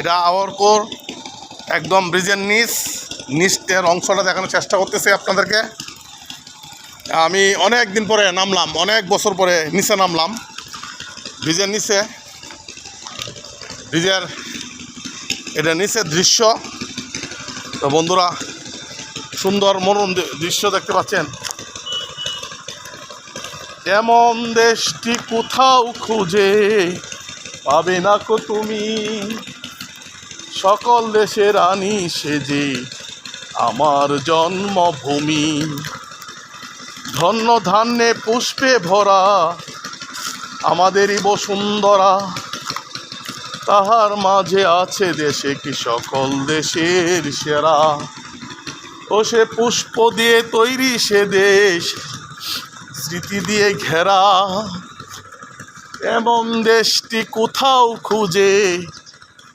এটা আওয়ারকোর একদম ব্রিজের নিচ, নিচের অংশটা দেখানোর চেষ্টা করতেছি আপনাদেরকে। আমি অনেক দিন পরে নামলাম, অনেক বছর পরে নিচে নামলাম, ব্রিজের নিচে। ব্রিজের এটা নিচের দৃশ্য। তো বন্ধুরা, সুন্দর মনোরম দৃশ্য দেখতে পাচ্ছেন। এমন দেশটি কোথাও খুঁজে পাবে না কো তুমি? সকল দেশের রানী সেজে আমার জন্মভূমি। ধন্য ধান্যে পুষ্পে ভরা আমাদেরই বসুন্ধরা। তাহার মাঝে আছে দেশে কি সকল দেশের সেরা? ও সে পুষ্প দিয়ে তৈরি সে দেশ, স্মৃতি দিয়ে ঘেরা। এমন দেশটি কোথাও খুঁজে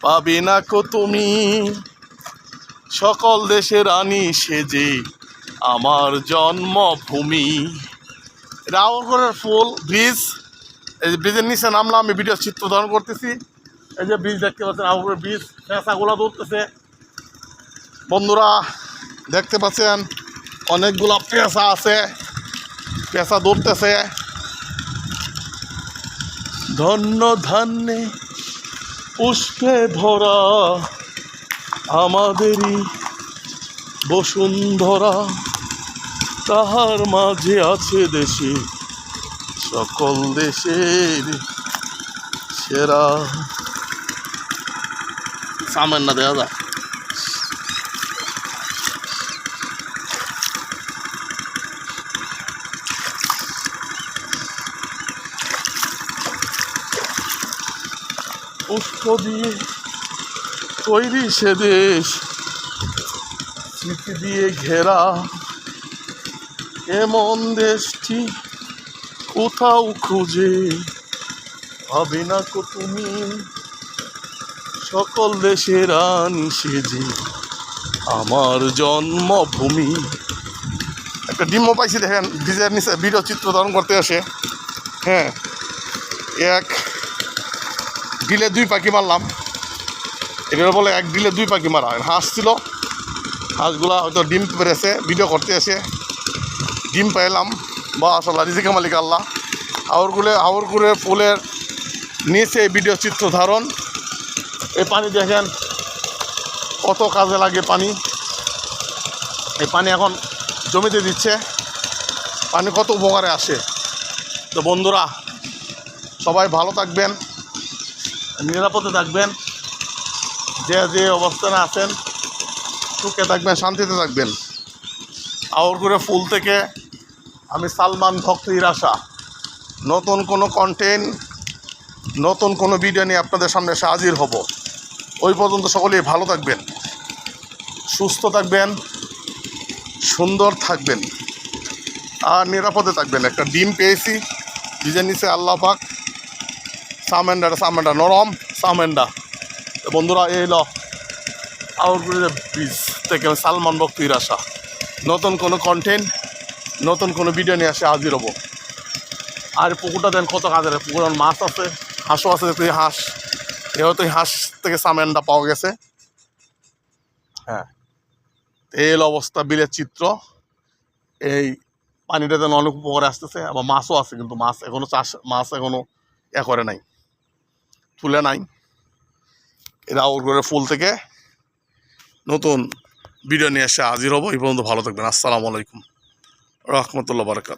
পাবে না কো তুমি? সকল দেশের রানী সেজে আমার জন্মভূমি। রাওয়ারগড়ের ফুল, ব্রিজ, এই যে ব্রিজের নিচে নামলাম, আমি ভিডিও চিত্র ধারণ করতেছি। এই যে ব্রিজ দেখতে পাচ্ছেন রাওয়ারগড়ের ব্রিজ পেঁচাগুলো দৌড়তেছে বন্ধুরা, দেখতে পাচ্ছেন, অনেকগুলা পেঁচা আছে। পেঁচা দৌড়তেছে ধন্য ধান্যে পুষ্পে ভরা আমাদেরই বসুন্ধরা। তাহার মাঝে আছে দেশে, সকল দেশের সেরা। সামান্য দেওয়া যায়। পুষ্প দিয়ে তৈরি সে দেশ। স্মৃতি দিয়ে ঘেরা এমন দেশটি কোথাও খুঁজে হবে না কো তুমি? সকল দেশের রানী সেজে আমার জন্মভূমি। একটা ডিমও পাইছি দেখেন ভিজের নিচে ভিডিও চিত্র ধারণ করতে আসে। হ্যাঁ এক ডিলে দুই পাখি মারলাম। এটার বলে এক ডিলে দুই পাখি মারা হাঁস ছিল। হাঁসগুলা হয়তো ডিম পেরেছে ভিডিও করতে এসে। ডিম পাইলাম। বা আসলে রিজিকা মালিক আল্লাহ। আউরগুলে আউরগুলে ফুলের নিচে ভিডিও চিত্র ধারণ। এই পানি দেখেন কত কাজে লাগে পানি। এই পানি এখন জমিতে দিচ্ছে। পানি কত উপকারে আসে। তো বন্ধুরা, সবাই ভালো থাকবেন। নিরাপদে থাকবেন। যে যে অবস্থানে আছেন, সুখে থাকবেন, শান্তিতে থাকবেন। আউরগুড়ে ফুল থেকে আমি সালমান ভক্ত ইরাশা নতুন কোনো কন্টেন্ট নতুন কোনো ভিডিও নিয়ে আপনাদের সামনে এসে হাজির হব। ওই পর্যন্ত সকলেই ভালো থাকবেন, সুস্থ থাকবেন, সুন্দর থাকবেন, আর নিরাপদে থাকবেন। একটা ডিম পেয়েছি ডিজের নিচে আল্লাহ পাক সামেন্ডা সামেন্ডা নরম সামেন্ডা বন্ধুরা, এই ল আউটগুড়ির বীজ থেকে সালমান ভক্তির আশা নতুন কোনো কন্টেন্ট নতুন কোনো ভিডিও নিয়ে আসে হাজির হব। আর পুকুরটা দেন কত কাজের পুকুর মাছ আছে, হাঁসও আছে তুই হাঁস এও তুই হাঁস থেকে সামেন্ডা পাওয়া গেছে। হ্যাঁ এই হলো অবস্থা, বিলের চিত্র। এই পানিটা যেন অনেক উপকারে আসতেছে, আবার মাছও আছে কিন্তু মাছ এখনও চাষ, মাছ এখনও এ করে নাই। তুলে নাই। এরা ওর করে ফুল থেকে নতুন ভিডিও নিয়ে এসে হাজির হব। এই পর্যন্ত ভালো থাকবেন। আসসালামু আলাইকুম। রহমতুল্লা বারকাত।